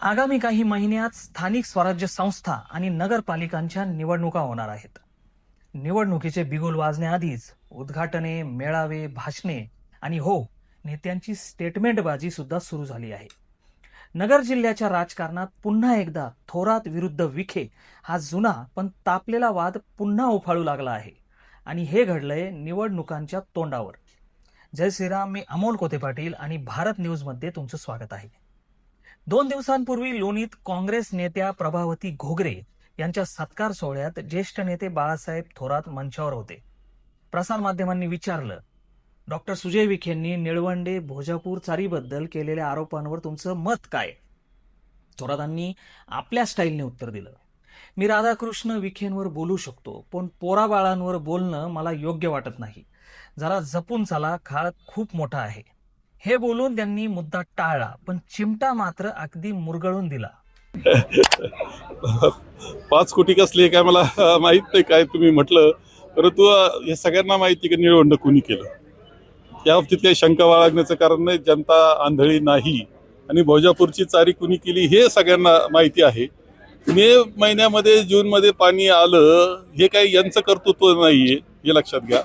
आगामी काही महिन्यात स्थानिक स्वराज्य संस्था आणि नगरपालिकांच्या निवडणुका होणार आहेत. निवडणुकीचे बिगुल वाजण्याआधीच उद्घाटने मेळावे भाषणे आणि हो नेत्यांची स्टेटमेंटबाजी सुद्धा सुरू झाली आहे. नगर जिल्ह्याच्या राजकारणात पुन्हा एकदा थोरात विरुद्ध विखे हा जुना पण तापलेला वाद पुन्हा उफाळू लागला आहे आणि हे घडलंय निवडणुकांच्या तोंडावर. जय श्रीराम मी अमोल कोते पाटील आणि भारत न्यूजमध्ये तुमचं स्वागत आहे. दोन दिवसांपूर्वी लोणीत काँग्रेस नेत्या प्रभावती घोगरे यांच्या सत्कार सोहळ्यात ज्येष्ठ नेते बाळासाहेब थोरात मंचावर होते. प्रसारमाध्यमांनी विचारलं डॉक्टर सुजय विखेंनी निळवंडे भोजापूर चारीबद्दल केलेल्या आरोपांवर तुमचं मत काय? थोरातांनी आपल्या स्टाईलने उत्तर दिलं मी राधाकृष्ण विखेंवर बोलू शकतो पण पोराबाळांवर बोलणं मला योग्य वाटत नाही. जरा जपून चला खाळ खूप मोठा आहे. हे बोलून त्यांनी मुद्दा टाळला पण चिमटा मात्र अगदी मुरगळून दिला. पाच कोटी कसले काय मला माहीत नाही काय तुम्ही म्हटलं परंतु हे सगळ्यांना माहिती की निळवंड कोणी केलं? त्या बाबतीत काही शंका बाळगण्याचं कारण नाही जनता आंधळी नाही. आणि भोजापूरची चारी कुणी केली हे सगळ्यांना माहिती आहे. मे महिन्यामध्ये जूनमध्ये पाणी आलं हे काही यांचं कर्तृत्व नाही आहे हे लक्षात घ्या.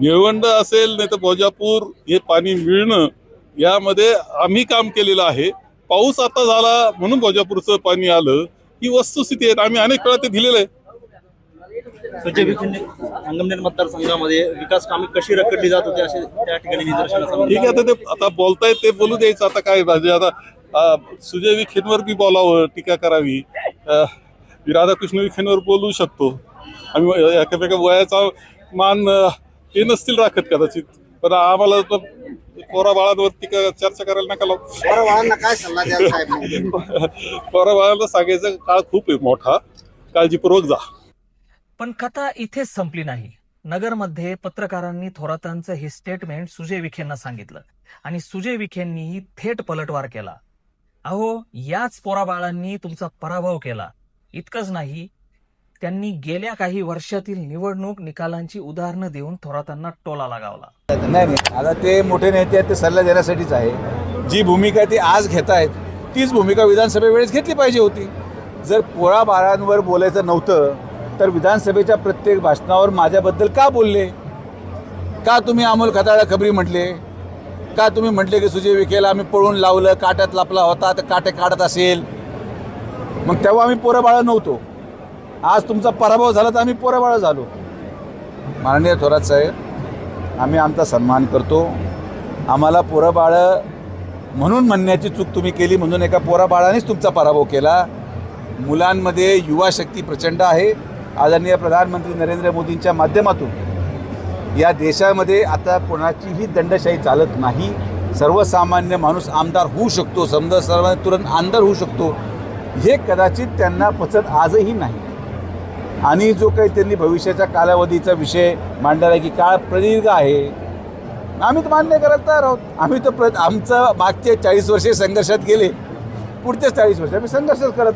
निळवंड असेल नाही तर भोजापूर हे पाणी मिळणं यामध्ये आम्ही काम केलेलं आहे. पाऊस आता झाला म्हणून भोजापूरचं पाणी आलं. ही वस्तुस्थिती आहे. आम्ही अनेक वेळा ते दिलेलं आहे. सुजय विखे संगमनेर मतदारसंघामध्ये विकास कामे कशी रखडली जात होती असे त्या ठिकाणी. ठीक आहे आता ते आता बोलतायत ते बोलू द्यायचं. आता काय म्हणजे आता सुजय विखेंवर बी बोलावं टीका करावी. राधाकृष्ण विखेंवर बोलू शकतो. आम्ही एकामेका वयाचा मान ते नसतील राखत कदाचित. पण आम्हाला पोरा बाळांवर टीका चर्चा करायला नका लावू. काय सल्ला द्याल साहेब पोरा बाळांना सांगायचा काळ खूप आहे मोठा. काळजीपूर्वक जा. पण कथा इथेच संपली नाही. नगरमध्ये पत्रकारांनी थोरातांचं हे स्टेटमेंट सुजय विखेंना सांगितलं. आणि सुजय विखेंनीही थेट पलटवार केला. अहो याच पोराबाळांनी तुमचा पराभव केला. इतकंच नाही त्यांनी गेल्या काही वर्षातील निवडणूक निकालांची उदाहरणं देऊन थोरातांना टोला लगावला. नाही नाही. आता ते मोठे नेते आहेत ते सल्ला देण्यासाठीच आहे. जी भूमिका ते आज घेत आहेत तीच भूमिका विधानसभेवेळेस घेतली पाहिजे होती. जर पोळा बारांवर बोलायचं नव्हतं तर विधानसभेच्या प्रत्येक भाषणावर माझ्याबद्दल का बोलले? का तुम्ही अमोल खताळा खबरी म्हटले? का तुम्ही म्हटले की सुजय विखेला आम्ही पळून लावलं काट्यात लपला होता तर काटे काढत असेल? मग तेव्हा आम्ही पोरं बाळा नव्हतो. आज तुमचा पराभव झाला तर आम्ही पोरं झालो. माननीय थोरात साहेब आम्ही आमचा सन्मान करतो. आम्हाला पोरंबाळं म्हणून म्हणण्याची चूक तुम्ही केली म्हणून एका पोराबाळानेच तुमचा पराभव केला. मुलांमध्ये युवा शक्ती प्रचंड आहे. आदरणीय प्रधानमंत्री नरेंद्र मोदींच्या माध्यमातून या देशामध्ये आता कोणाचीही दंडशाही चालत नाही. सर्वसामान्य माणूस आमदार होऊ शकतो. समजा सर्व तुरंत आमदार होऊ शकतो. हे कदाचित त्यांना पचत आजही नाही. आणि जो काही त्यांनी भविष्याच्या कालावधीचा विषय मांडला की काळ प्रदीर्घ आहे. आम्ही तर मान्य करत तयार आहोत. आम्ही तर प्र आमचं मागचे चाळीस वर्षे संघर्षात गेले. पुढचेच चाळीस वर्ष आम्ही संघर्षच करत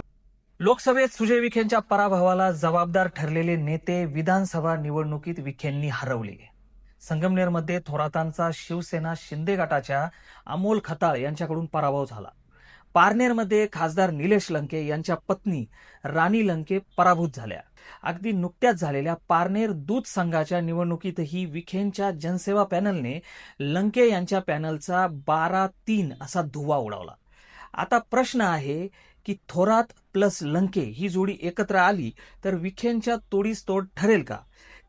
लोकसभेत सुजय विखेंच्या पराभवाला जबाबदार ठरलेले नेते विधानसभा निवडणुकीत विखेंनी हरवले. संगमनेरमध्ये थोरातांचा शिवसेना शिंदे गटाच्या अमोल खताळ यांच्याकडून पराभव झाला. पारनेरमध्ये खासदार निलेश लंके यांच्या पत्नी राणी लंके पराभूत झाल्या. अगदी नुकत्याच झालेल्या पारनेर दूध संघाच्या निवडणुकीतही विखेंच्या जनसेवा पॅनलने लंके यांच्या पॅनलचा बारा तीन असा धुवा उडवला. आता प्रश्न आहे की थोरात प्लस लंके ही जोडी एकत्र आली तर विखेंच्या तोडीस तोड ठरेल का?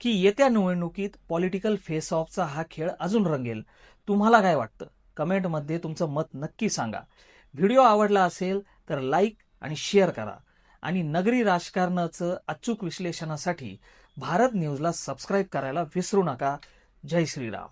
की येत्या निवडणुकीत पॉलिटिकल फेस ऑफचा हा खेळ अजून रंगेल? तुम्हाला काय वाटतं? कमेंटमध्ये तुमचं मत नक्की सांगा. व्हिडिओ आवडला असेल तर लाईक आणि शेअर करा. आणि नगरी राजकारणाचं अचूक विश्लेषणासाठी भारत न्यूजला सबस्क्राईब करायला विसरू नका. जय श्रीराम.